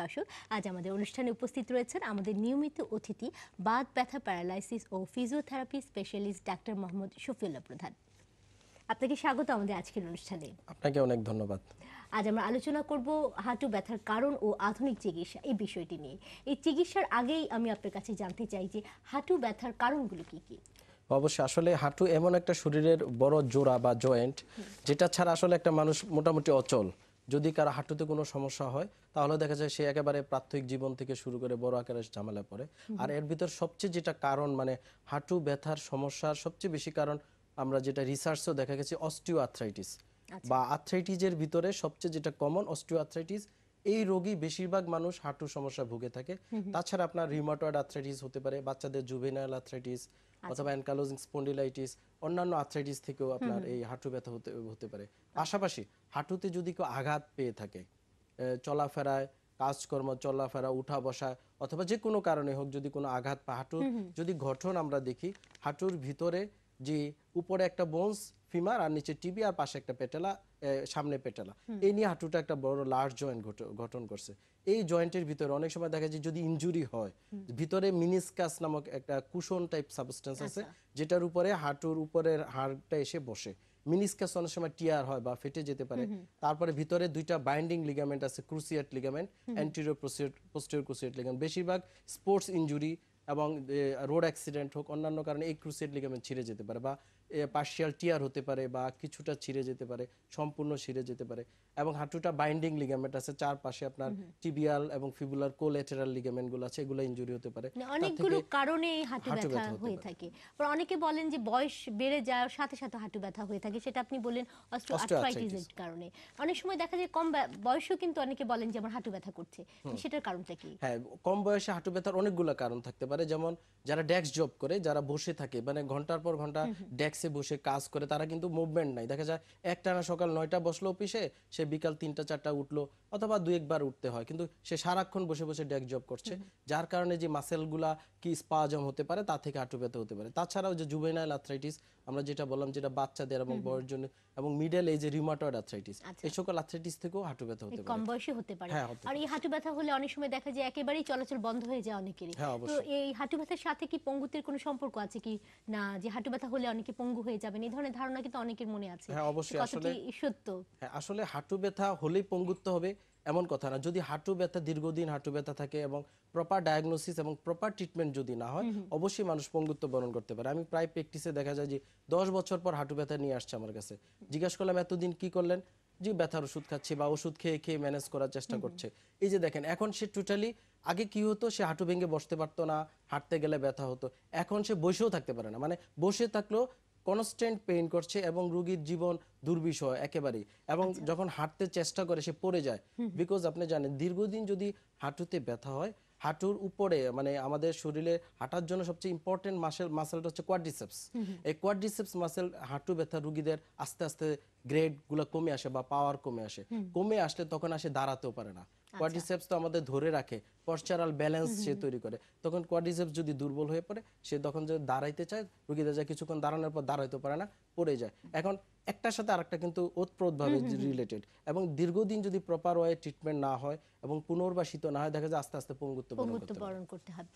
দর্শক আজ আমাদের অনুষ্ঠানে উপস্থিত রয়েছেন আমাদের নিয়মিত অতিথি বাত ব্যথা প্যারালাইসিস ও physiotherapy specialist doctor Mohammad Shafiullah প্রধান। আপনাকে স্বাগত আমাদের আজকের অনুষ্ঠানে। আপনাকে অনেক ধন্যবাদ। আজ আমরা আলোচনা করব হাঁটু ব্যথার কারণ ও আধুনিক চিকিৎসা এই বিষয়টি নিয়ে। এই চিকিৎসার আগেই আমি আপনার কাছে জানতে চাই যে হাঁটু ব্যথার কারণগুলো কি কি? অবশ্যই আসলে হাঁটু এমন একটা শরীরের বড় জোড়া বা জয়েন্ট যেটা ছাড়া আসলে একটা মানুষ মোটামুটি অচল। যদি কারও হাঁটুতে কোনো সমস্যা হয় তাহলে দেখা যায় সে একেবারে প্রাথমিক জীবন থেকে শুরু করে বড় আকারে ঝামেলা পড়ে। আর এর ভিতর সবচেয়ে যেটা কারণ মানে হাঁটু ব্যথার সমস্যার সবচেয়ে বেশি কারণ আমরা যেটা রিসার্চও দেখা গেছে অস্টিও আর্থ্রাইটিস বা আর্থ্রাইটিসের ভিতরে সবচেয়ে যেটা কমন অস্টিও আর্থ্রাইটিস এই রোগী বেশিরভাগ মানুষ হাঁটুর সমস্যা ভুগে থাকে। তাছাড়া আপনার রিমাটয়েড আর্থ্রাইটিস হতে পারে বাচ্চাদের জুভেনাইল আর্থ্রাইটিস অথবা অ্যানকালোজিং স্পন্ডিলাইটিস অন্যান্য আর্থ্রাইটিস থেকেও আপনার এই হাঁটু ব্যথা হতে হতে পারে। পাশাপাশি হাঁটুতে যদি কেউ আঘাত পেয়ে থাকে চলাফেরায় কাজকর্ম চলাফেরা উঠা বসা অথবা যে কোনো কারণে হোক যদি কোনো আঘাত পা হাঁটুর যদি গঠন আমরা দেখি হাঁটুর ভিতরে যে উপরে একটা বোনস ফিমার আর নিচে টিবি আর পাশে একটা পেটেলা সামনে পেটেলা। এই নিয়ে হাঁটুটা একটা বড় লার্জ জয়েন্ট গঠন করছে। এই জয়েন্টের ভিতরে অনেক সময় দেখা যায় যদি ইনজুরি হয় ভিতরে মিনিসকাস নামক একটা কুশন টাইপ সাবস্টেন্স আছে যেটার উপরে হাঁটুর উপরের হাড়টা এসে বসে। মিনিসকাস অনেক সময় টিয়ার হয় বা ফেটে যেতে পারে। তারপরে ভিতরে দুইটা বাইন্ডিং লিগামেন্ট আছে cruciate ligament anterior posterior cruciate ligament বেশিরভাগ স্পোর্টস ইনজুরি এবং রোড অ্যাক্সিডেন্ট হোক অন্যান্য কারণে এই ক্রুসিয়েট লিগামেন্ট ছিঁড়ে যেতে পারে বা পার্শিয়াল টিয়ার হতে পারে বা কিছুটা ছিঁড়ে যেতে পারে সম্পূর্ণ ছিঁড়ে যেতে পারে এবং হাঁটুটা বাইন্ডিং লিগামেন্ট আছে চারপাশে আপনার টিবিয়াল এবং ফিবুলার কোলেটারাল লিগামেন্টগুলো আছে এগুলো ইনজুরি হতে পারে। অনেকগুলো কারণে এই হাঁটু ব্যথা হয়ে থাকে। আবার অনেকে বলেন যে বয়স বেড়ে যাওয়ার সাথে সাথে হাঁটু ব্যথা হয়ে থাকে সেটা আপনি বললেন অস্টিওআর্থ্রাইটিসের কারণে। অনেক সময় দেখা যায় কম বয়সেও কিন্তু অনেকে বলেন যে আমার হাঁটু ব্যথা করছে। সেটার কারণটা কি? হ্যাঁ কম বয়সে হাঁটু ব্যথার অনেকগুলো কারণ থাকতে পারে। যেমন যারা ডেস্ক জব করে যারা বসে থাকে মানে ঘণ্টার পর ঘণ্টা ডেস্কে বসে কাজ করে তারা কিন্তু মুভমেন্ট নাই। দেখা যায় একটানা সকাল নয়টা বসল অফিসে সে বিকাল তিনটা চারটা উঠল অথবা দু একবার উঠতে হয়। কিন্তু সে সারাক্ষণ বসে বসে ডেস্ক জব করছে যার কারণে যে মাসেলগুলা কি স্পাজম হতে পারে তা থেকে হাঁটু ব্যথা হতে পারে। তাছাড়াও যে জুবেনাইল আর্থ্রাইটিস আমরা যেটা বললাম যেটা বাচ্চাদের এবং বয়স জন্য এবং মিডল এজে রিমাটয়েড আর্থ্রাইটিস এই সকল আর্থ্রাইটিস থেকেও হাঁটু ব্যথা হতে পারে। কম বয়সে হতে পারে। হ্যাঁ, আর এই হাঁটু ব্যথা হলে অনেক সময় দেখা যায় একেবারেই চলাচল বন্ধ হয়ে যায় অনেকেরই। হ্যাঁ, তো এই হাঁটু ব্যথার সাথে কি পঙ্গুত্বের কোনো সম্পর্ক আছে কি? না যে হাঁটু ব্যথা হলে অনেকে পঙ্গু হয়ে যাবেন এই ধরনের ধারণা কিন্তু অনেকের মনে আছে। হ্যাঁ, অবশ্যই, আসলে- সত্য? হ্যাঁ আসলে হাঁটু ব্যথা হলেই পঙ্গুত্ব হবে এমন কথা না। যদি হাঁটু ব্যথা দীর্ঘদিন হাঁটু ব্যথা থাকে এবং প্রপার ডায়াগনোসিস এবং প্রপার ট্রিটমেন্ট যদি না হয় অবশ্যই মানুষ পঙ্গুত্ব বরণ করতে পারে। আমি প্রায় প্র্যাকটিসে দেখা যায় যে দশ বছর পর হাঁটু ব্যথা নিয়ে আসছে আমার কাছে। জিজ্ঞাসা করলাম এতদিন কি করলেন? যে ব্যথার ওষুধ খাচ্ছে বা ওষুধ খেয়ে খেয়ে ম্যানেজ করার চেষ্টা করছে। এই যে দেখেন এখন সে টোটালি আগে কি হতো? সে হাঁটু ভেঙে বসতে পারতো না হাঁটতে গেলে ব্যথা হতো। এখন সে বসেও থাকতে পারে না। মানে বসে থাকলেও কনস্ট্যান্ট পেইন করছে এবং রুগীর জীবন দুর্বিষহ একেবারেই। এবং যখন হাঁটতে চেষ্টা করে সে পড়ে যায়। বিকজ আপনি জানেন দীর্ঘদিন যদি হাঁটুতে ব্যথা হয় হাঁটুর উপরে মানে আমাদের শরীরে হাঁটার জন্য সবচেয়ে ইম্পর্টেন্ট মাসেল মাসেলটা হচ্ছে কোয়াড্রিসেপস এই কোয়াড্রিসেপস মাসেল হাঁটু ব্যথা রোগীদের আস্তে আস্তে গ্রেডগুলো কমে আসে বা পাওয়ার কমে আসে। কমে আসলে তখন আসে দাঁড়াতেও পারে না। কোয়াড্রিসেপস তো আমাদের ধরে রাখে পশ্চারাল ব্যালেন্স সে তৈরি করে। তখন কোয়াড্রিসেপস যদি দুর্বল হয়ে পড়ে সে তখন যে দাঁড়াইতে চায় রুগীদের যায় কিছুক্ষণ দাঁড়ানোর পর দাঁড়াইতে পারে না পড়ে যায়। এখন একটার সাথে আরেকটা কিন্তু ওতপ্রোতভাবে রিলেটেড এবং দীর্ঘদিন যদি প্রপার ওয়ে ট্রিটমেন্ট না হয় এবং পুনর্বাসিত না হয় দেখা যায় আস্তে আস্তে পঙ্গুত্ব বরণ করতে হয় বরণ করতে হবে